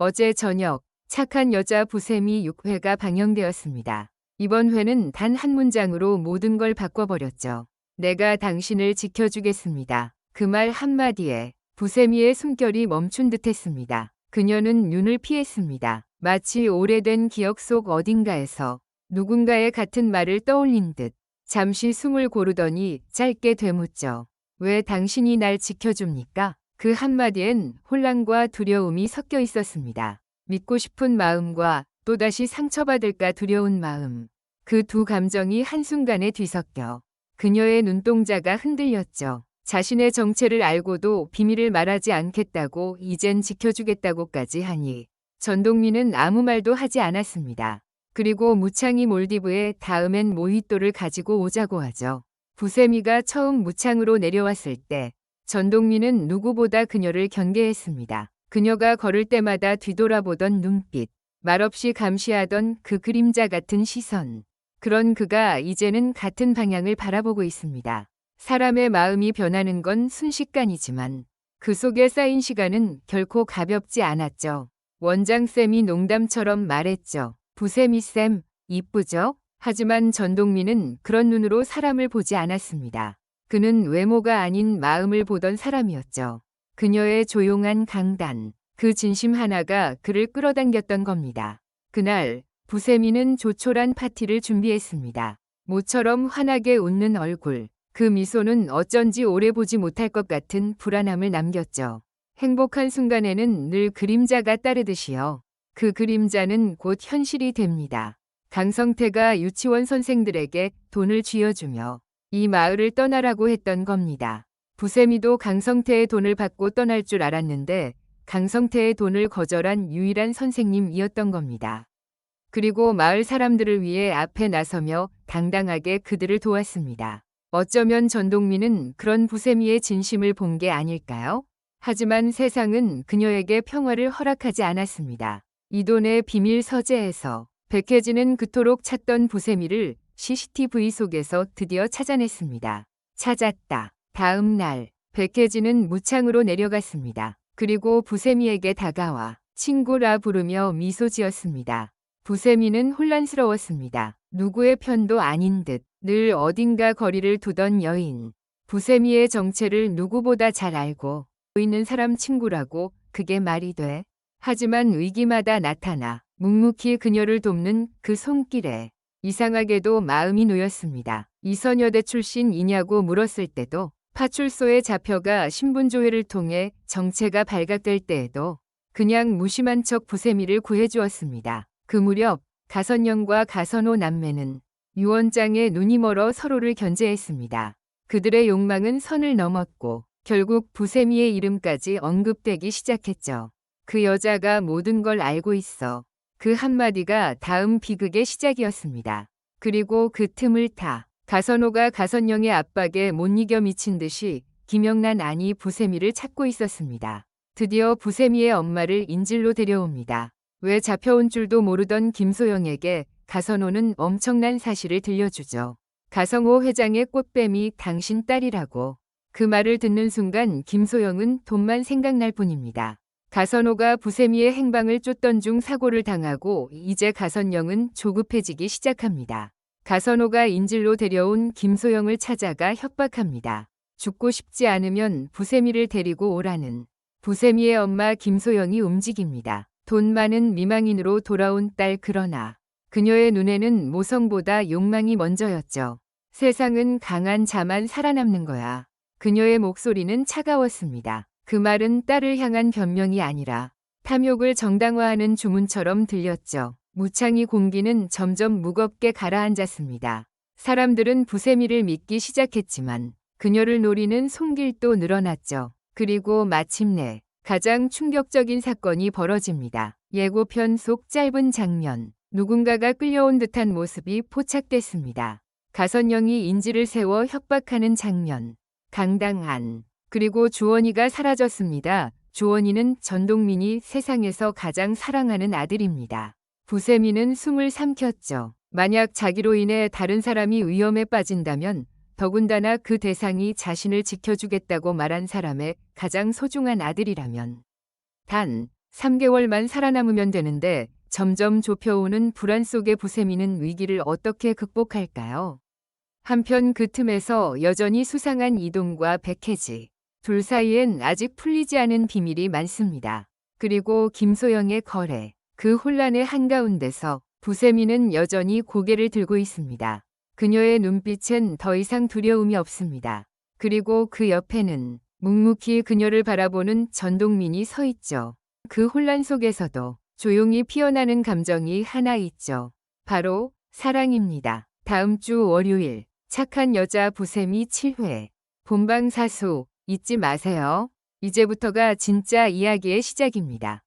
어제 저녁 착한 여자 부세미 6회가 방영되었습니다. 이번 회는 단 한 문장으로 모든 걸 바꿔버렸죠. 내가 당신을 지켜주겠습니다. 그 말 한마디에 부세미의 숨결이 멈춘 듯 했습니다. 그녀는 눈을 피했습니다. 마치 오래된 기억 속 어딘가에서 누군가의 같은 말을 떠올린 듯 잠시 숨을 고르더니 짧게 되묻죠. 왜 당신이 날 지켜줍니까? 그 한마디엔 혼란과 두려움이 섞여 있었습니다. 믿고 싶은 마음과 또다시 상처받을까 두려운 마음. 그 두 감정이 한순간에 뒤섞여 그녀의 눈동자가 흔들렸죠. 자신의 정체를 알고도 비밀을 말하지 않겠다고 이젠 지켜주겠다고까지 하니 전동민은 아무 말도 하지 않았습니다. 그리고 무창이 몰디브에 다음엔 모히또를 가지고 오자고 하죠. 부세미가 처음 무창으로 내려왔을 때 전동민은 누구보다 그녀를 경계했습니다. 그녀가 걸을 때마다 뒤돌아보던 눈빛, 말없이 감시하던 그 그림자 같은 시선. 그런 그가 이제는 같은 방향을 바라보고 있습니다. 사람의 마음이 변하는 건 순식간이지만 그 속에 쌓인 시간은 결코 가볍지 않았죠. 원장쌤이 농담처럼 말했죠. 부세미쌤, 이쁘죠? 하지만 전동민은 그런 눈으로 사람을 보지 않았습니다. 그는 외모가 아닌 마음을 보던 사람이었죠. 그녀의 조용한 강단, 그 진심 하나가 그를 끌어당겼던 겁니다. 그날 부세미는 조촐한 파티를 준비했습니다. 모처럼 환하게 웃는 얼굴, 그 미소는 어쩐지 오래 보지 못할 것 같은 불안함을 남겼죠. 행복한 순간에는 늘 그림자가 따르듯이요. 그 그림자는 곧 현실이 됩니다. 강성태가 유치원 선생들에게 돈을 쥐어주며 이 마을을 떠나라고 했던 겁니다. 부세미도 강성태의 돈을 받고 떠날 줄 알았는데 강성태의 돈을 거절한 유일한 선생님이었던 겁니다. 그리고 마을 사람들을 위해 앞에 나서며 당당하게 그들을 도왔습니다. 어쩌면 전동민은 그런 부세미의 진심을 본 게 아닐까요? 하지만 세상은 그녀에게 평화를 허락하지 않았습니다. 이 돈의 비밀 서재에서 백혜진은 그토록 찾던 부세미를 CCTV 속에서 드디어 찾아냈습니다. 찾았다. 다음 날 백혜진은 무창으로 내려갔습니다. 그리고 부세미에게 다가와 친구라 부르며 미소 지었습니다. 부세미는 혼란스러웠습니다. 누구의 편도 아닌 듯 늘 어딘가 거리를 두던 여인. 부세미의 정체를 누구보다 잘 알고 있는 사람 친구라고 그게 말이 돼. 하지만 위기마다 나타나 묵묵히 그녀를 돕는 그 손길에 이상하게도 마음이 놓였습니다. 이선여대 출신이냐고 물었을 때도 파출소에 잡혀가 신분조회를 통해 정체가 발각될 때에도 그냥 무심한 척 부세미를 구해주었습니다. 그 무렵 가선영과 가선호 남매는 유원장의 눈이 멀어 서로를 견제했습니다. 그들의 욕망은 선을 넘었고 결국 부세미의 이름까지 언급되기 시작했죠. 그 여자가 모든 걸 알고 있어. 그 한마디가 다음 비극의 시작이었습니다. 그리고 그 틈을 타 가선호가 가선영의 압박에 못 이겨 미친 듯이 김영란 아니 부세미를 찾고 있었습니다. 드디어 부세미의 엄마를 인질로 데려옵니다. 왜 잡혀온 줄도 모르던 김소영에게 가선호는 엄청난 사실을 들려주죠. 가성호 회장의 꽃뱀이 당신 딸이라고. 그 말을 듣는 순간 김소영은 돈만 생각날 뿐입니다. 가선호가 부세미의 행방을 쫓던 중 사고를 당하고 이제 가선영은 조급해지기 시작합니다. 가선호가 인질로 데려온 김소영을 찾아가 협박합니다. 죽고 싶지 않으면 부세미를 데리고 오라는 부세미의 엄마 김소영이 움직입니다. 돈 많은 미망인으로 돌아온 딸 그러나 그녀의 눈에는 모성보다 욕망이 먼저였죠. 세상은 강한 자만 살아남는 거야. 그녀의 목소리는 차가웠습니다. 그 말은 딸을 향한 변명이 아니라 탐욕을 정당화하는 주문처럼 들렸죠. 무창이 공기는 점점 무겁게 가라앉았습니다. 사람들은 부세미를 믿기 시작했지만 그녀를 노리는 손길도 늘어났죠. 그리고 마침내 가장 충격적인 사건이 벌어집니다. 예고편 속 짧은 장면. 누군가가 끌려온 듯한 모습이 포착됐습니다. 가선영이 인지를 세워 협박하는 장면. 강당한. 그리고 주원이가 사라졌습니다. 주원이는 전동민이 세상에서 가장 사랑하는 아들입니다. 부세미는 숨을 삼켰죠. 만약 자기로 인해 다른 사람이 위험에 빠진다면 더군다나 그 대상이 자신을 지켜주겠다고 말한 사람의 가장 소중한 아들이라면 단 3개월만 살아남으면 되는데 점점 좁혀오는 불안 속의 부세미는 위기를 어떻게 극복할까요? 한편 그 틈에서 여전히 수상한 이동과 백혜지. 둘 사이엔 아직 풀리지 않은 비밀이 많습니다. 그리고 김소영의 거래. 그 혼란의 한가운데서 부세미는 여전히 고개를 들고 있습니다. 그녀의 눈빛엔 더 이상 두려움이 없습니다. 그리고 그 옆에는 묵묵히 그녀를 바라보는 전동민이 서 있죠. 그 혼란 속에서도 조용히 피어나는 감정이 하나 있죠. 바로 사랑입니다. 다음 주 월요일 착한 여자 부세미 7회 본방 사수 잊지 마세요. 이제부터가 진짜 이야기의 시작입니다.